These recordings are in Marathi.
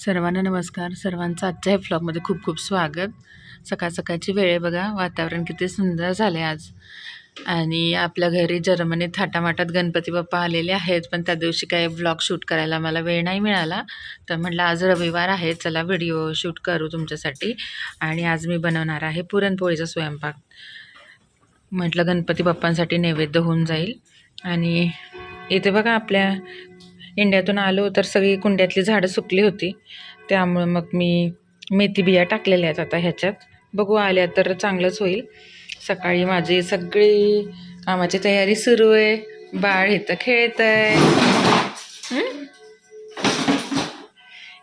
सर्वांना नमस्कार. सर्वांचं आजच्या ह्या फ्लॉगमध्ये खूप खूप स्वागत. सकाळ सकाळची वेळ आहे बघा. वातावरण किती सुंदर झालं आहे आज. आणि आपल्या घरी जर्मनीत थाटामाटात गणपती बाप्पा आलेले आहेत पण त्या दिवशी काही ब्लॉग शूट करायला मला वेळ नाही मिळाला. तर म्हटलं आज रविवार आहे चला व्हिडिओ शूट करू तुमच्यासाठी. आणि आज मी बनवणार आहे पुरणपोळीचा स्वयंपाक. म्हटलं गणपती बाप्पांसाठी नैवेद्य होऊन जाईल. आणि इथे बघा आपल्या इंडियातून आलो तर सगळी कुंड्यातली झाडं सुकली होती. त्यामुळं मग मी मेथी बिया टाकलेल्या आहेत आता ह्याच्यात. बघू आल्या तर चांगलंच होईल. सकाळी माझी सगळी कामाची तयारी सुरू आहे. बाळ इथं खेळत आहे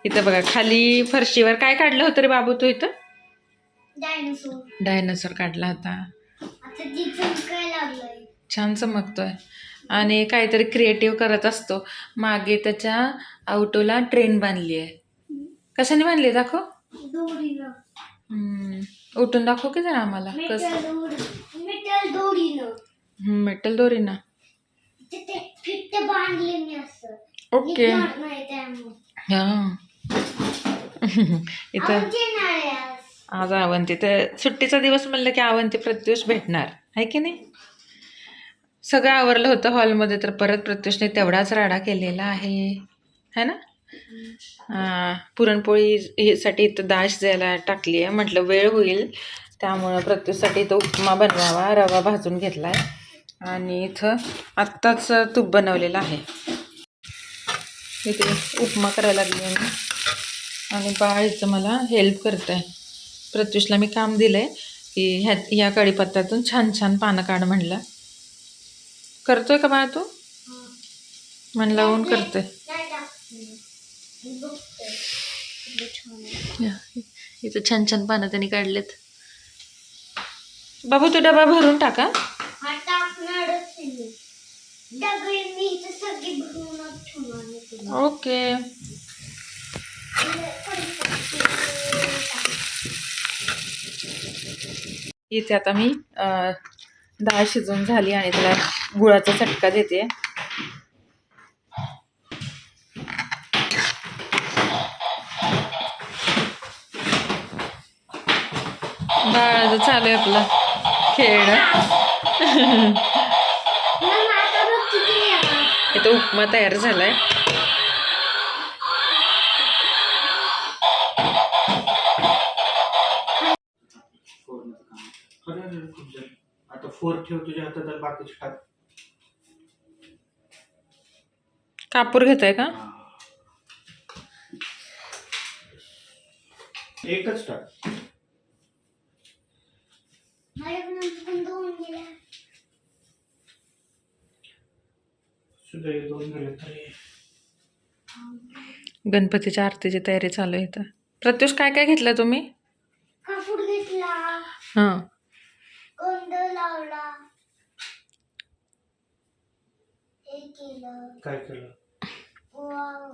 इथं बघा खाली फरशीवर काय काढलं होतं रे बाबू तू इथं? डायनोसोर डायनासोर काढला होता. छान चमकतोय. आणि काहीतरी क्रिएटिव्ह करत असतो. मागे त्याच्या आउटोला ट्रेन बांधली आहे. कशाने बांधली दाखव. हम्म, उठून दाखव की जरा आम्हाला. कस? मेटल दोरी. मेटल दोरीनं. मेटल दोरी ना तिथे फिट्ट बांधले मी असं. ओके निघणार नाही त्यामुळे. हा. इथं आमचे नाळे आज. आज अवंती तर सुट्टीचा दिवस म्हणलं की अवंती प्रत्युष भेटणार. आहे की नाही? सगळं आवरलं होतं हॉलमध्ये तर परत प्रत्युषने तेवढाच राडा केलेला आहे. है ना? पुरणपोळी हे साठी इथं डाळ शिजायला टाकली आहे. म्हटलं वेळ होईल त्यामुळं प्रत्युषसाठी इथं उपमा बनवावा रवा भाजून घेतला आहे आणि इथं आत्ताच तूप बनवलेलं आहे. इथे उपमा करायला लागली आहे मी आणि बाळ इथं मला हेल्प करत आहे प्रत्युषला मी काम दिलं आहे की ह्या ह्या कढीपत्त्यातून छान छान पानं काढ म्हणलं करतोय का बाळा तू हा. मन लावून करतोय नाही टाकते. मी बघते. किती छान आहे. या, इथं छान छान पानं त्यांनी काढलेत बाबू तू डबा भरून टाका हा टाकणारच आहे मी. डबे मी इथं सगळी भरूनच ठेवणार मी तुला. ओके इथे आता मी अं, डाळ शिजवून झाली आणि त्याला गुळाचा चटका देते. बाळाचं चालू आहे आपला. खेळणं. इथं उपमा तयार झालाय. फोर ठेव तुझ्या हातात आणि बाकीचे टाक. कापूर घेताय का? एकच टाक. सुद्धा दोन गेले तरी गणपतीच्या आरतीची तयारी चालू आहे इथं. प्रत्युष काय काय घेतलं तुम्ही? कापूर घेतला. हां. गोंधळ लावला. हे केलं. काय केलं? वाव.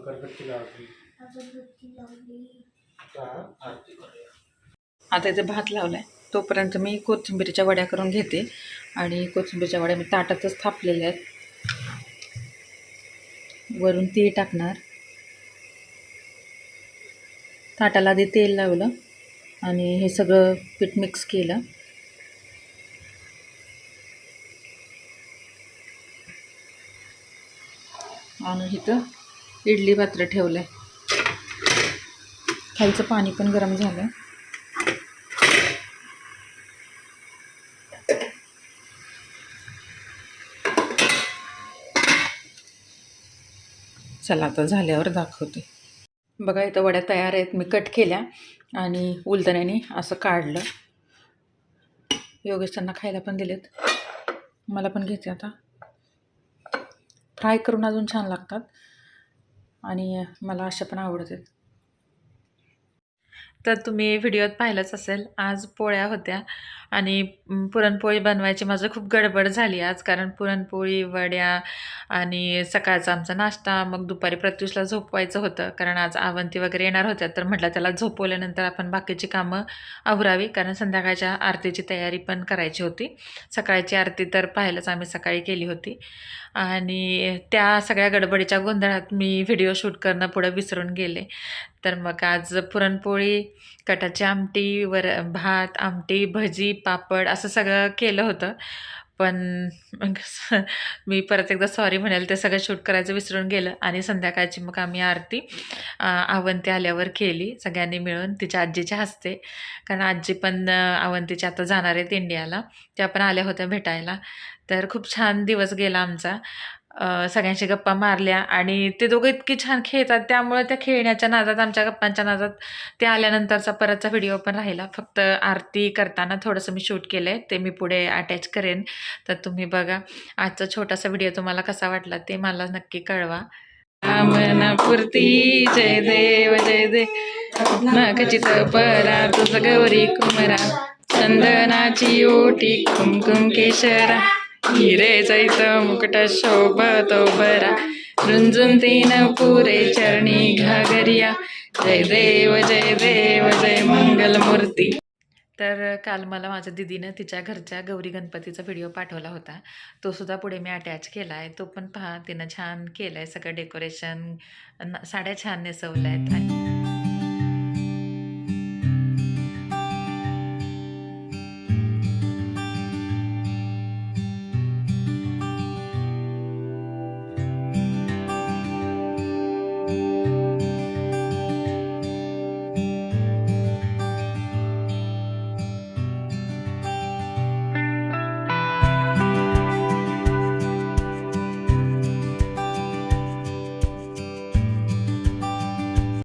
अगरबत्ती लावली. अगरबत्ती लावली. आता आरती करूया. आता इथे भात लावलाय. तोपर्यंत मी कोथिंबीरच्या वड्या करून घेते. आणि कोथिंबीरच्या वड्या मी ताटातच थापलेल्या आहेत. वरून तीळ टाकणार. ताटाला आधी तेल लावलं. आणि हे सगळं पीठ मिक्स केलं. आणि इथं इडली पात्र ठेवलं आहे खालचं पाणी पण गरम झालं चला आता झाल्यावर दाखवते. बघा इथं वड्या तयार आहेत. मी कट केल्या आणि उलतण्याने असं काढलं. योगेश त्यांना खायला पण दिलेत. मला पण घेते आता. फ्राय करून अजून छान लागतात. आणि मला अशा पण आवडतात. तर तुम्ही व्हिडिओत पाहिलंच असेल आज पोळ्या होत्या आणि पुरणपोळी बनवायची माझं खूप गडबड झाली आज कारण पुरणपोळी वड्या आणि सकाळचा आमचा नाश्ता मग दुपारी प्रत्युषला झोपवायचं होतं कारण आज आवंती वगैरे येणार होत्या तर म्हटलं त्याला झोपवल्यानंतर आपण बाकीची कामं आवरावी कारण संध्याकाळच्या आरतीची तयारी पण करायची होती. सकाळची आरती तर पाहिलंच आम्ही सकाळी केली होती. आणि त्या सगळ्या गडबडीच्या गोंधळात मी व्हिडिओ शूट करणं पुढं विसरून गेले. तर मग आज पुरणपोळी कटाची आमटी वर भात आमटी भजी पापड असं सगळं केलं होतं. पण मग मी परत एकदा सॉरी म्हणेल ते सगळं शूट करायचं विसरून गेलं आणि संध्याकाळची मग आम्ही आरती आवंती आल्यावर केली सगळ्यांनी मिळून तिच्या आजीच्या हस्ते. कारण आजी पण आवंतीच्या आता जाणार आहेत इंडियाला. त्या पण आल्या होत्या भेटायला. तर खूप छान दिवस गेला आमचा. सगळ्यांशी गप्पा मारल्या आणि ते दोघं इतकी छान खेळतात. त्यामुळे त्या खेळण्याच्या नादात आमच्या गप्पांच्या नादात ते आल्यानंतरचा परतचा व्हिडिओ पण राहिला. फक्त आरती करताना थोडंसं मी शूट केलं आहे ते मी पुढे अटॅच करेन. तर तुम्ही बघा. आजचा छोटासा व्हिडिओ तुम्हाला कसा वाटला ते मला नक्की कळवा. रामनापुरती जय देव जय देव. परा तुझ गौरी कुमरा. चंदनाची ओटी कुमकुम केशरा. हिरे जैत मुकुट शोभत बरा रुंजून तीन पुरे चरणी घागरिया। जय देव जय देव जय मंगल मूर्ती तर काल मला माझ्या दिदीनं तिच्या घरच्या गौरी गणपतीचा व्हिडिओ पाठवला होता. तो सुद्धा पुढे मी अटॅच केला आहे तो पण पहा तिनं छान केलं आहे सगळं डेकोरेशन साड्या छान नेसवल्या आहेत आणि